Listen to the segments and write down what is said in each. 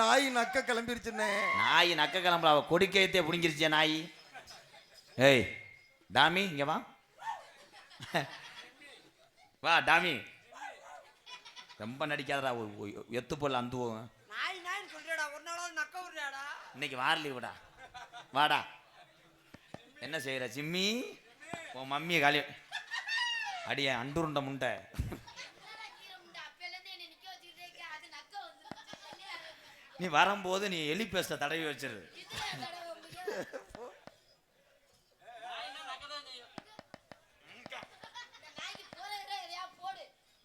நாய் நக்க கிளம்பிருச்சுண்ணே நாய் நக்க கிளம்புல அவ கொடிக்கையத்தே பிடிங்கிருச்சே நாய். ஏய் டாமி இங்க வா. வா டாமி. ரொம்ப நடிக்காதடா எத்து போல அந்துவோம் நாய் நாயின்னு சொல்றியாடா ஒரு நாளாவது நக்க இன்னைக்கு வாரலி விடா வாடா. என்ன செய்யற சிம்மி உன் மம்மியை காலி அடிய அண்டுருண்ட முண்டை. நீ வரும்போது நீ எலி பேஸ்ட தடவி வச்சிரு.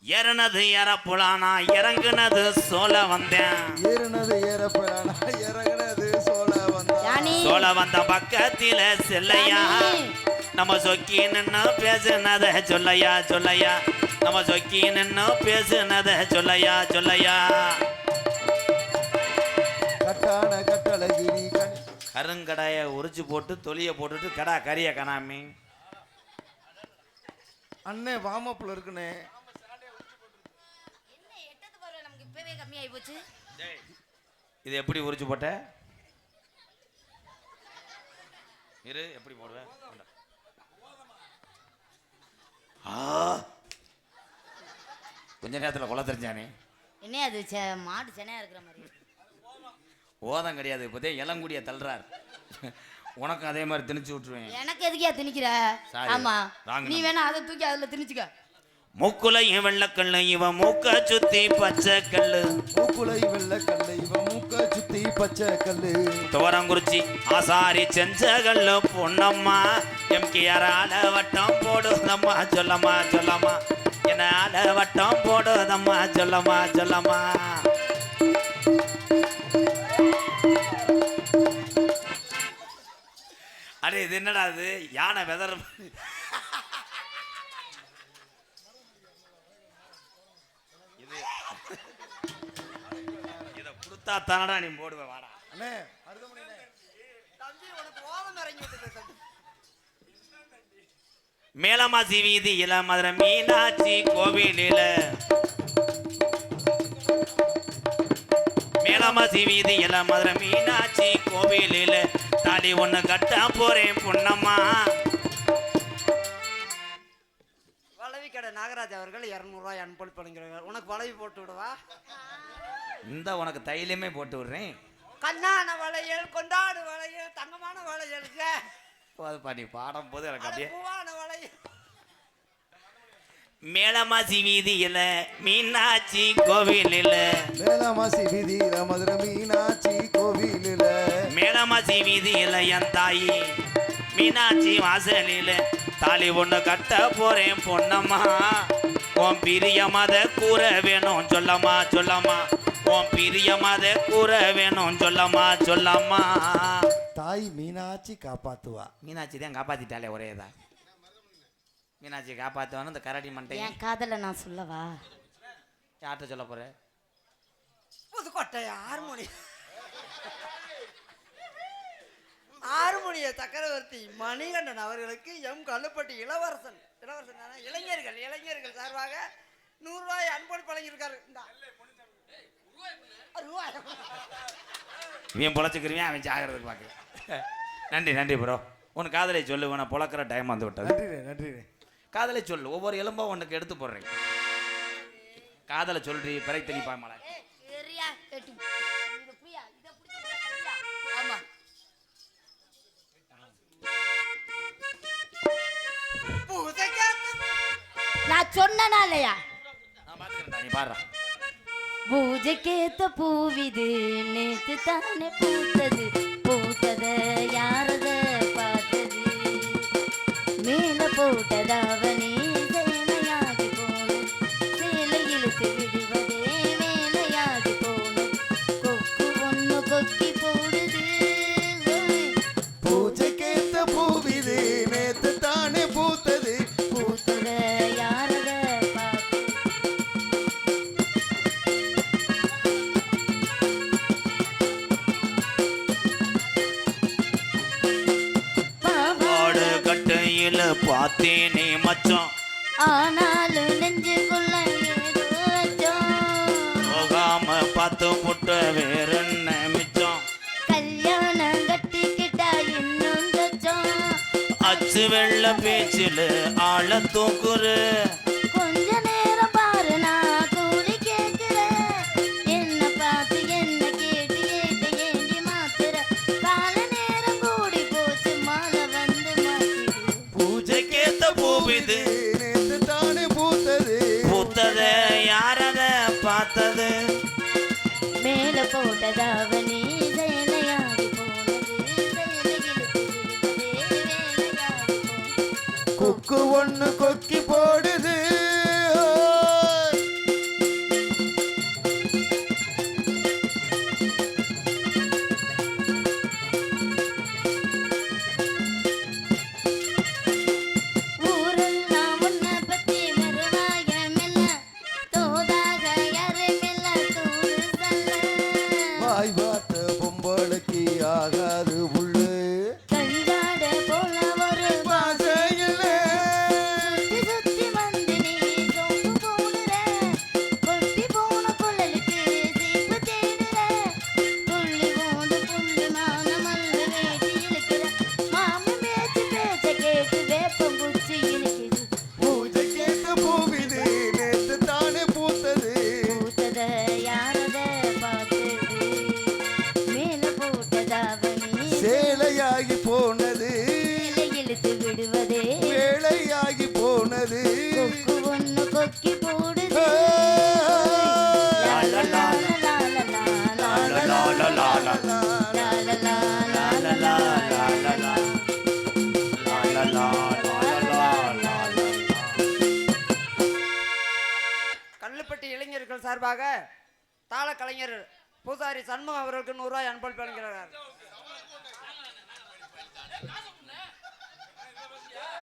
ஏறனது ஏற புலானா இறங்குனது சோல வந்தேன். ஏறுனது இறங்குனது சோழ வந்தா யானி? சோல வந்த பக்கத்தில செல்லையா. நம்ம சொக்கி நின்னு பேசுனத சொல்லையா சொல்லையா. நம்ம சொக்கி நின்னு பேசுனத சொல்லையா சொல்லையா. கட்டான கட்டழகிரி கண். கருங்கடாய உரிச்சு போட்டு தொலிய போட்டுட்டு கடா கறிய கனாமி. அண்ணே வாமப்புல இருக்குண்ணே. இது எப்படி உரிச்சு போட்ட? இரு எப்படி போடுவ? கொண்டா. ஆ. கொஞ்ச நேரத்தில் கொலை தெரிஞ்சானே. என்ன அது செ- மாடு சென்னையா இருக்கிற மாதிரி. ஓதம் கிடையாது இப்போதே இளங்குடிய தள்ளுறார். உனக்கும் அதே மாதிரி திணிச்சு விட்டுருவேன். எனக்கு எதுக்கியா திணிக்கிற. ஆமா. நீ. வேணா அதை தூக்கி அதுல திணிச்சுக்க. மூக்குலையும் வெள்ளக்கல்லு இவன் மூக்க சுத்தி பச்சை கல்லு. மூக்குலை வெள்ள கல்லு இவன் மூக்க சுத்தி பச்சை கல்லு. துவரங்குறிச்சி ஆசாரி செஞ்ச கல்லு பொன்னம்மா எம்கேஆர் ஆல வட்டம் போடுதம்மா சொல்லம்மா சொல்லம்மா. என்ன வட்டம் போடுதம்மா சொல்லம்மா சொல்லம்மா. இது என்னடா இது? யானை வெதர் இது கொடுத்தா தானடா நீ போடுவ வாடா. அண்ணே மேலமாசி வீதியில மதுரை மீனாட்சி கோவிலில. மேலமாசி வீதியில மதுரை மீனாட்சி கோவிலில. தாலி ஒண்ணு கட்ட போறேன் பொன்னம்மா. வளவி கடை நாகராஜ் அவர்கள் இரநூறுவாய் அன்பளிப்பு வழங்குகிறார் உனக்கு வளவி போட்டு விடவா? இந்த உனக்கு தைலமே போட்டு விடுறேன். கண்ணான வளையல் கொண்டாடு வளையல் தங்கமான வளையலுங்க போதுப்பா நீ பாடும் போது எனக்கு அப்படியே பூவான வளையல். மேலமாசி வீதியில மீனாட்சி கோவிலில. மேலமாசி வீதியில மதுரை மீனாட்சி கோவிலில. மேலமாசி வீதியில என் தாயி மீனாட்சி வாசலில தாலி ஒண்ணு கட்ட போறேன் பொன்னம்மா. உன் பிரிய மத கூற வேணும் சொல்லம்மா சொல்லம்மா. உன் பிரிய மத கூற வேணும் சொல்லம்மா சொல்லம்மா. தாய் மீனாட்சி காப்பாத்துவா. மீனாட்சி தான் காப்பாத்திட்டாலே ஒரே தான் மீனாட்சி காப்பாத்துவான்னு இந்த கரடி மண்டை. என் காதல நான் சொல்லவா? யார்கிட்ட சொல்ல போற? புதுக்கோட்டை ஹார்மோனி ஹார்மோனிய சக்கரவர்த்தி மணிகண்டன் அவர்களுக்கு எம் கல்லுப்பட்டி இளவரசன். இளவரசன் தானே? இளைஞர்கள் இளைஞர்கள் சார்பாக நூறு ரூபாய் அன்பளிப்பு வழங்கியிருக்காரு இந்தா. ரூபாய் இவன் பொழைச்சிக்கிறவன் அவன் ஜாகிரதுக்கு பார்க்க நன்றி நன்றி ப்ரோ உன் காதலை சொல்லு உன பொழக்கிற டைம் வந்து விட்டது. நன்றிண்ணே நன்றிண்ணே காதலை சொல்லு. ஒவ்வொரு எலும்பா உனக்கு எடுத்து போடுறேன். காதலை சொல்றி பிறை தெளிப்பா மலை. நான் சொன்னனா இல்லையா? நீ பூஜைக்கேத்த பூவிது நேத்து தானே பூத்தது. பூத்தத யாரத மேல போட்டதாவனே பார்த்தேனே மச்சம் ஆனாலும் நெஞ்சுக்குள்ள போகாம பார்த்து முட்ட வேற என்ன மிச்சம்? கல்யாணம் கட்டிக்கிட்டா இன்னும் அச்சு வெள்ள பேச்சில் ஆள தூக்குற. இது நேத்து தானே பூத்தது பூத்தது யாரத பார்த்தது? மேல போட்டதாவணி கொக்கு ஒண்ணு கொக்கி போடுது. பார்த்த பொம்பளுக்கு ஆகாது. உள்ள சார்பாக தாள கலைஞர் பூசாரி சண்முக அவர்களுக்கு நூறுரூவாய் அன்பளிப்பு வழங்குகிறார்.